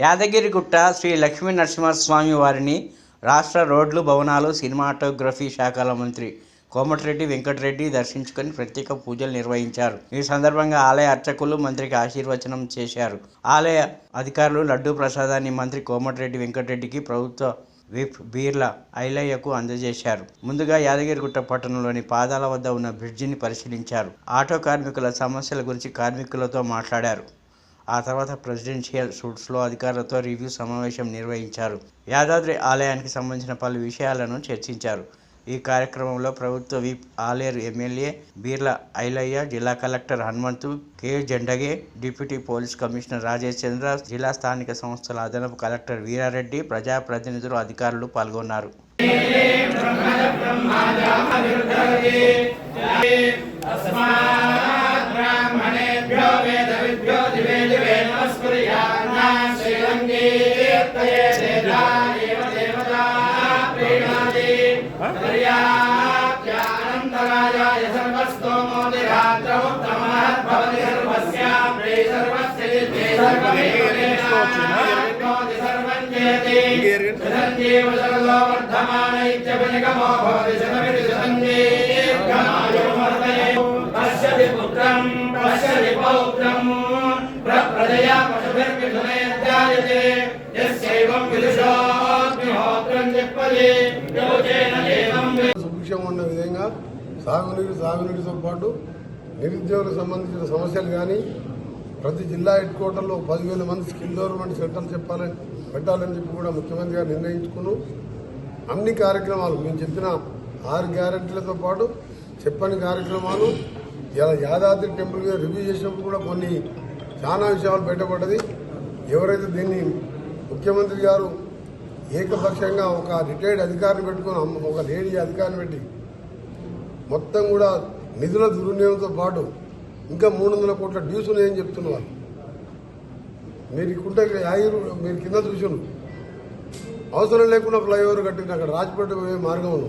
యాదగిరిగుట్ట శ్రీ లక్ష్మీ నరసింహస్వామి వారిని రాష్ట్ర రోడ్లు భవనాలు సినిమాటోగ్రఫీ శాఖల మంత్రి కోమటిరెడ్డి వెంకటరెడ్డి దర్శించుకొని ప్రత్యేక పూజలు నిర్వహించారు. ఈ సందర్భంగా ఆలయ అర్చకులు మంత్రికి ఆశీర్వచనం చేశారు. ఆలయ అధికారులు లడ్డూ ప్రసాదాన్ని మంత్రి కోమటిరెడ్డి వెంకటరెడ్డికి ప్రభుత్వ విప్ బీర్ల ఐలయ్యకు అందజేశారు. ముందుగా యాదగిరిగుట్ట పట్టణంలోని పాదాల వద్ద ఉన్న బ్రిడ్జిని పరిశీలించారు. ఆటో కార్మికుల సమస్యల గురించి కార్మికులతో మాట్లాడారు. ఆ తర్వాత ప్రెసిడెన్షియల్ సూట్స్లో అధికారులతో రివ్యూ సమావేశం నిర్వహించారు. యాదాద్రి ఆలయానికి సంబంధించిన పలు విషయాలను చర్చించారు. ఈ కార్యక్రమంలో ప్రభుత్వ విప్ ఆలేరు ఎమ్మెల్యే బీర్ల ఐలయ్య జిల్లా collector Hanumanthu K. Jendage deputy police commissioner Rajesh Chandra జిల్లా స్థానిక సంస్థల అదనపు కలెక్టర్ వీరారెడ్డి ప్రజాప్రతినిధులు అధికారులు పాల్గొన్నారు. ब्राह्मणेभ्यो वेदविभ्यो दिवे दिवे नमस्कुर्यान्नान् श्रीरङ्गीर्तये देवादेव देवता प्रीणाति पर्याप्त्यानन्तरायाय सर्वस्तोमोदिरात्रौ उत्तमः सर्वस्याप्रे सर्वस्य विद्ये सर्वमेवेनाप्नोति सर्वं जयति शतञ्जीव सर्वो वर्धमान इत्यभिनिगमो भवति शतमिति शतञ्जीर्घमायो पशुभिर्मिथुनेर्जायते यस्यैवं विदुषोऽग्निहोत्रं जिह्वति योजेन एवं సుభిక్షంగా ఉన్న విధంగా సాగునీరు సాగునీటితో పాటు నిరుద్యోగులకు సంబంధించిన సమస్యలు కానీ ప్రతి జిల్లా హెడ్ క్వార్టర్లో పదివేల మంది స్కిల్ డెవలప్మెంట్ సెంటర్లు చెప్పాలని పెట్టాలని చెప్పి కూడా ముఖ్యమంత్రి గారు నిర్ణయించుకున్నాం అన్ని కార్యక్రమాలు మేము చెప్పిన ఆరు గ్యారెంటీలతో పాటు చెప్పని కార్యక్రమాలు ఇలా యాదాద్రి టెంపుల్ మీద రివ్యూ చేసినప్పుడు కూడా కొన్ని చాలా విషయాలు బయటపడ్డది ఎవరైతే దీన్ని ముఖ్యమంత్రి గారు ఏకపక్షంగా ఒక రిటైర్డ్ అధికారిని పెట్టుకుని ఒక లేడీ అధికారిని పెట్టి మొత్తం కూడా నిధుల దుర్వినియోగంతో పాటు ఇంకా మూడు వందల కోట్ల డ్యూస్ ఉన్నాయని చెప్తున్నారు. మీరు ఇక్కడ యాగిరు మీరు కింద చూసాను అవసరం లేకుండా ఫ్లైఓవర్ కట్టింది అక్కడ రాజపేట పోయే మార్గం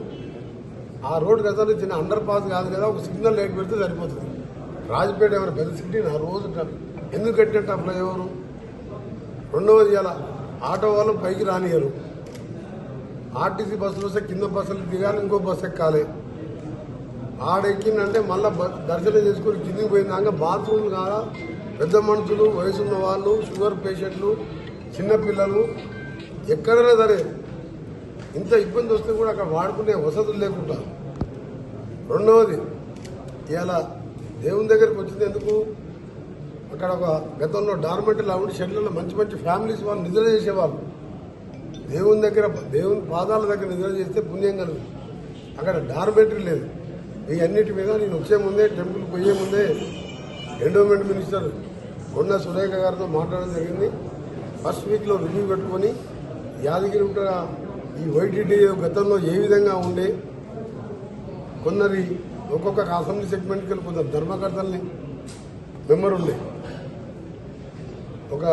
ఆ రోడ్డు కదా చిన్న అండర్ పాస్ కాదు కదా ఒక సిగ్నల్ లైట్ పెడితే సరిపోతుంది. రాజపేట ఏమైనా పెద్ద సిటీ ఆ రోజు ఎందుకు కట్టినట్టు ఆ ఫ్లైఓవరు? రెండవది ఇలా ఆటో వాళ్ళు పైకి రానియరు ఆర్టీసీ బస్సులు వస్తే కింద బస్సులు దిగాలి ఇంకో బస్సు ఎక్కాలి. ఆడెక్కిందంటే మళ్ళీ దర్శనం చేసుకుని కిందికి పోయిందాక బాత్రూమ్లు కాదా పెద్ద మనుషులు వయసున్న వాళ్ళు షుగర్ పేషెంట్లు చిన్నపిల్లలు ఎక్కడైనా సరే ఇంత ఇబ్బంది వస్తే కూడా అక్కడ వాడుకునే వసతులు లేకుండా. రెండవది ఇలా దేవుని దగ్గరికి వచ్చింది ఎందుకు? అక్కడ ఒక గతంలో డార్మెంటరీలో ఉండి షెడ్లలో మంచి మంచి ఫ్యామిలీస్ వాళ్ళు నిద్ర చేసేవాళ్ళు. దేవుని దగ్గర దేవుని పాదాల దగ్గర నిద్ర చేస్తే పుణ్యం కలుగు అక్కడ డార్మెంటరీ లేదు. ఈ అన్నిటి మీద నేను వచ్చే ముందే టెంపుల్ పోయే ముందే ఎండోమెంట్ మినిస్టర్ కొండ సురేఖ గారితో మాట్లాడడం జరిగింది. ఫస్ట్ వీక్లో రివ్యూ పెట్టుకొని యాదగిరి ఉంట ఈ వైటీటీ గతంలో ఏ విధంగా ఉండే కొందరి ఒక్కొక్క అసెంబ్లీ సెగ్మెంట్కి వెళ్ళి కొందరు ధర్మకర్తల్ని. మెంబర్ ఉండే. ఒక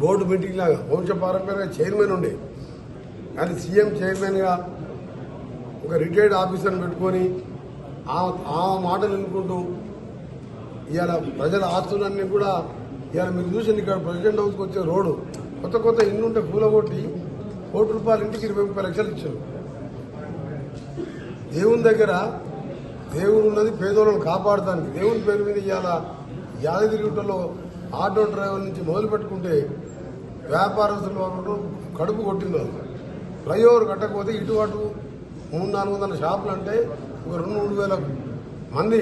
బోర్డు మీటింగ్ లాగా వంశపారంపర్యంగా చైర్మన్ ఉండే. కానీ సీఎం చైర్మన్గా ఒక రిటైర్డ్ ఆఫీసర్ని పెట్టుకొని ఆ మాటలు వినుకుంటూ ఇవాళ ప్రజల ఆస్తులన్నీ కూడా ఇవాళ మీరు చూసింది ఇక్కడ ప్రెసిడెంట్ హౌస్కి వచ్చే రోడ్డు. కొత్త కొత్త ఇల్లు ఉంటే కూలగొట్టి కోటి రూపాయలు ఇంటికి ఇరవై ముప్పై లక్షలు ఇచ్చారు. దేవుని దగ్గర దేవుడు ఉన్నది పేదోళ్ళని కాపాడటానికి దేవుని పేరు మీద ఇవాళ యాదగిరిగుట్టలో ఆటో డ్రైవర్ నుంచి మొదలు పెట్టుకుంటే వ్యాపారస్తులు వాళ్ళు కడుపు కొట్టింది ఫ్లైఓవర్ కట్టకపోతే ఇటు అటు మూడు నాలుగు వందల షాపులు అంటే ఒక రెండు మూడు వేల మంది.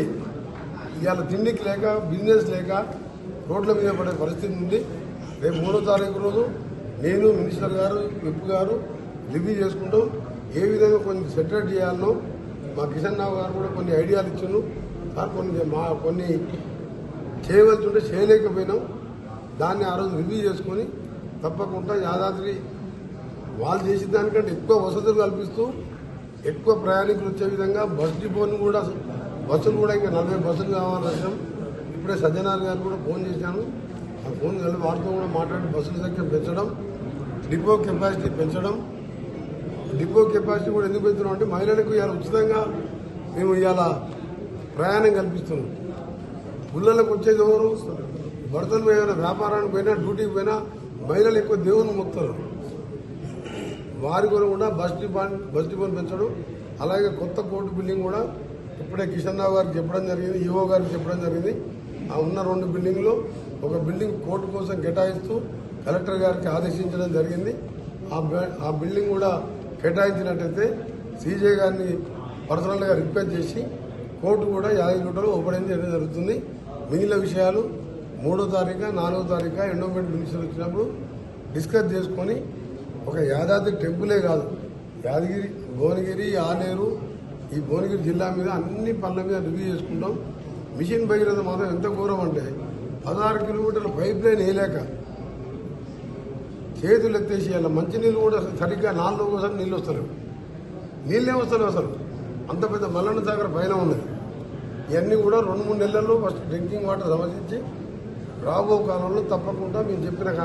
ఇవాళ తిండికి లేక బిజినెస్ లేక రోడ్ల మీద పడే పరిస్థితి ఉంది. రేపు మూడో తారీఖు రోజు నేను మినిస్టర్ గారు విప్ గారు రివ్యూ చేసుకుంటాం ఏ విధంగా కొన్ని సెటరేట్ చేయాలనో మా కిషన్ రావు గారు కూడా కొన్ని ఐడియాలు ఇచ్చాను సార్ కొన్ని మా కొన్ని చేయవలసి ఉంటే చేయలేకపోయినాం దాన్ని ఆ రోజు రివ్యూ చేసుకొని తప్పకుండా యాదాద్రి వాళ్ళు చేసిన దానికంటే ఎక్కువ వసతులు కల్పిస్తూ ఎక్కువ ప్రయాణికులు వచ్చే విధంగా బస్ డిపోను కూడా బస్సులు కూడా ఇంకా నలభై బస్సులు కావాలని వచ్చాం ఇప్పుడే సత్యనారాయణ గారు కూడా ఫోన్ చేశాను. ఆ ఫోన్ కలిపి వారితో కూడా మాట్లాడి బస్సుల సంఖ్య పెంచడం డిపో కెపాసిటీ పెంచడం. డిపో కెపాసిటీ కూడా ఎందుకు పెంచడం అంటే మహిళలకు ఇవాళ ఉచితంగా మేము ఇవాళ ప్రయాణం కల్పిస్తున్నాం. ఊళ్ళలోకి వచ్చేది ఎవరు? భర్తలు పోయినా వ్యాపారానికి పోయినా డ్యూటీకి పోయినా మహిళలు ఎక్కువ దేవుని మొత్తం వారి కూడా కూడా బస్ డిపార్ట్ బస్ డిపోని పెంచడం అలాగే కొత్త కోర్టు బిల్డింగ్ కూడా ఇప్పుడే కిషన్ రావు గారికి చెప్పడం జరిగింది ఈఓ గారికి చెప్పడం జరిగింది. ఆ ఉన్న రెండు బిల్డింగ్లు ఒక బిల్డింగ్ కోర్టు కోసం కేటాయిస్తూ కలెక్టర్ గారికి ఆదేశించడం జరిగింది. ఆ ఆ బిల్డింగ్ కూడా కేటాయించినట్టయితే సీజే గారిని పర్సనల్గా రిక్వెస్ట్ చేసి కోర్టు కూడా యాదగిరిగుట్టలో ఓపెన్ చేయడం జరుగుతుంది. మిగిలిన విషయాలు మూడో తారీఖు నాలుగో తారీఖు ఎండోమెంట్ మినిస్టర్ వచ్చినప్పుడు డిస్కస్ చేసుకొని ఒక యాదాద్రి టెంపులే కాదు యాదగిరి భువనగిరి ఆలేరు ఈ భువనగిరి జిల్లా మీద అన్ని పనుల మీద రివ్యూ చేసుకుంటాం. మిషన్ భగీరథ మాత్రం ఎంత ఘోరం అంటే పదహారు కిలోమీటర్ల పైప్ లైన్ వేయలేక చేతులు ఎత్తేసి అలా మంచినీళ్ళు కూడా సరిగ్గా నాలుగు కోసం నీళ్ళు వస్తలేవు. నీళ్ళే వస్తలేవు అసలు. అంత పెద్ద మల్లన్న సాగర్ పైన ఉన్నది. ఇవన్నీ కూడా రెండు మూడు నెలల్లో ఫస్ట్ డ్రింకింగ్ వాటర్ సమర్పించి రాబో కాలంలో తప్పకుండా మేము చెప్పిన కార్యక్రమం